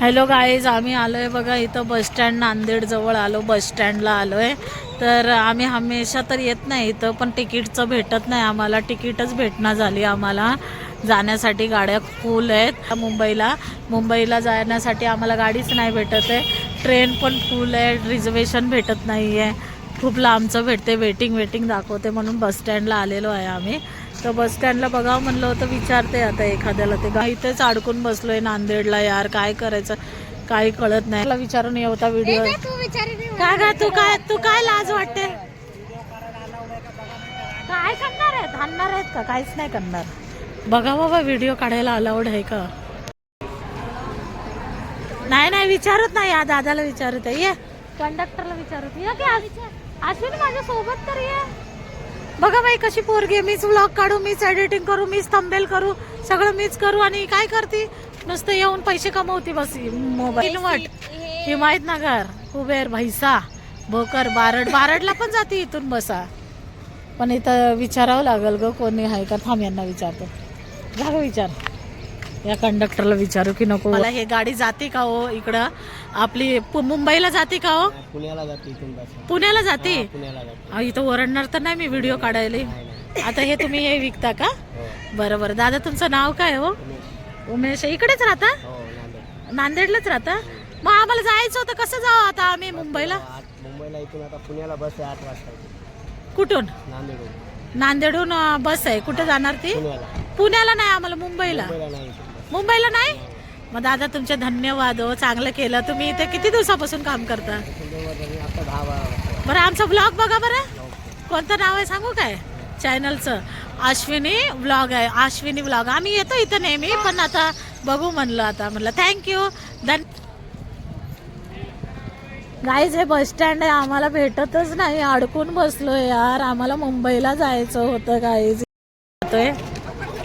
Hello guys आम्ही आलो आहे बघा इथं बसस्टँड नांदेडजवळ आलो बसस्टँडला आलो आहे तर आम्ही हमेशा तर येत नाही इथं पण तिकीटचं भेटत नाही आम्हाला. तिकीटच भेटणं झाली आम्हाला. जाण्यासाठी गाड्या फुल आहेत. मुंबईला. मुंबईला जाण्यासाठी आम्हाला गाडीच नाही भेटत आहे. ट्रेन पण फुल आहे. रिझर्वेशन भेटत नाही आहे खूप लांबचं भेटते. वेटिंग वेटिंग दाखवते म्हणून बसस्टँडला आलेलो आहे आम्ही. तर बसस्टँडला बघावं म्हणलं होतं विचारते आता एखाद्याला. ते गा इथेच अडकून बसलोय नांदेडला यार काय करायचं? काही कळत नाही. मला विचारून येवता व्हिडिओ काय काय तू काय तू काय लाज वाटते? काय करणार आहेत हाणणार आहेत का? काहीच नाही करणार. बघा बाबा व्हिडिओ काढायला अलाउड आहे का? नाही नाही विचारत नाही. या दादाला विचारत आहे. ये. कंडक्टरला विचारत ये की अश्विन माझ्या सोबत तर ये. बघा बाई कशी पोरगी. मीच व्लॉग काढू मीच एडिटिंग करू मीच थंबेल करू सगळं मीच करू आणि काय करते? नुसतं येऊन पैसे कमवते बस मोबाईल वट. हिमायतनगर कुबेर भैसा. भोकर बारड. बारडला पण जाते इथून बसा. पण इथं विचारावं लागेल ग कोणी आहे का? थांब यांना विचारतो. गं विचार. या कंडक्टरला विचारू की नको. मला हे गाडी जाते का हो इकडं? आपली पु- मुंबईला जाते का हो? पुण्याला जाते इथून बस. पुण्याला जाते? पुण्याला जाते. अहो, इथं ओरडणार तर नाही मी व्हिडिओ काढायला. आता हे तुम्ही हे विकता का? हो. बरं बरं. दादा तुमचं नाव काय हो? उमेश. इकडेच राहता? हो नांदेड. नांदेडलाच राहता? मग आम्हाला जायचं होतं. कसं जाऊ आता आम्ही मुंबईला? मुंबईला इथून आता पुण्याला बस आहे आठ वाजता कुठून? नांदेडहून. नांदेडहून अं, बस आहे. कुठे जाणार ती? पुण्याला. पुण्याला नाही आम्हाला मुंबईला. मुंबईला नाही इथून. बस मुंबईला नाही? मग दादा तुमचे धन्यवाद हो. चांगलं केलं. तुम्ही इथे किती दिवसापासून काम करता? बरं आमचा ब्लॉग बघा बरं. कोणतं नाव आहे सांगू काय? चॅनलचं अश्विनी ब्लॉग आहे. अश्विनी ब्लॉग आम्ही येतो इथं नेहमी पण आता बघू म्हणलं आता. म्हटलं थँक्यू धन गाईज हे बस स्टँड आहे. आम्हाला भेटतच नाही. अडकून बसलो यार. आम्हाला मुंबईला जायचं होतं गाईज जातोय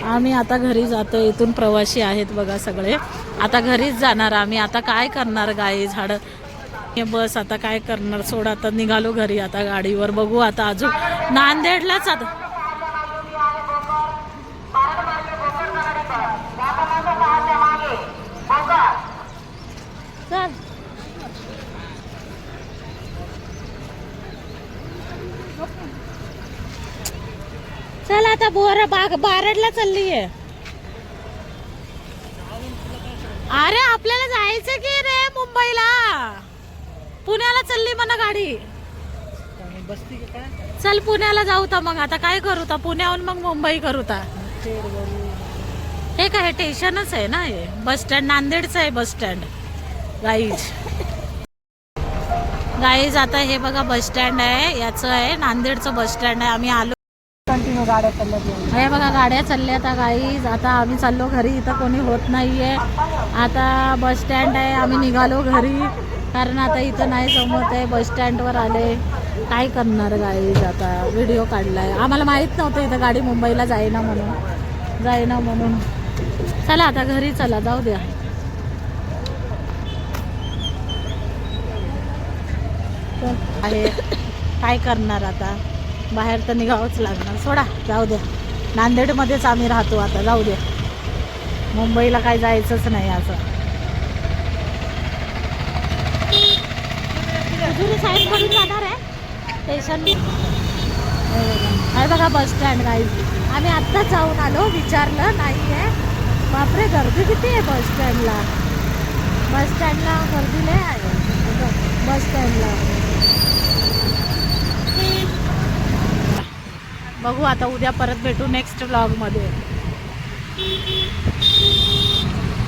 आम्ही आता घरी जातो इथून प्रवासी आहेत बघा सगळे. आता घरीच जाणार आम्ही. आता काय करणार गाई झाडं? हे बस आता काय करणार? सोड आता निघालो घरी आता गाडीवर. बघू आता अजून. नांदेडलाच आता. चल आता बोर बाग बारडला चालली आहे अरे आपल्याला जायचं की रे मुंबईला? पुण्याला चालली म्हणा गाडी. चल पुण्याला जाऊ तर मग. आता काय करू तर पुण्याहून मग मुंबई करू तर हे काय हे स्टेशनच आहे ना हे? बस स्टँड नांदेडचं आहे बस स्टँड. गाईज गाईज आता हे बघा बस स्टँड आहे. याचं आहे नांदेडचं बस स्टँड आहे. आम्ही आलो हो, गाड्या चालल्या हे बघा गाड्या चालल्या आता गाईज आता आम्ही चाललो घरी. इथं कोणी होत नाहीये. आता बस स्टँड आहे. आम्ही निघालो घरी. कारण आता इथं नाही जमत आहे. बस स्टँडवर आले. काय करणार गाईज आता? व्हिडिओ काढलाय. आम्हाला माहीत नव्हतं इथं गाडी मुंबईला जाईना म्हणून. जाईना म्हणून. चला आता घरी चला. जाऊ द्या. आहे. काय करणार आता? बाहेर तर निघावंच लागणार. सोडा जाऊ द्या. नांदेडमध्येच आम्ही राहतो आता जाऊ द्या. मुंबईला काय जायचंच नाही असं जाणार आहे. स्टेशन आहे बघा बस स्टँड काही आम्ही आत्ताच जाऊन आलो विचारलं नाही आहे. बापरे गर्दी किती आहे बस स्टँडला बस स्टँडला गर्दी लय आहे. बस स्टँडला बघू आता उद्या परत भेटू नेक्स्ट व्लॉगमध्ये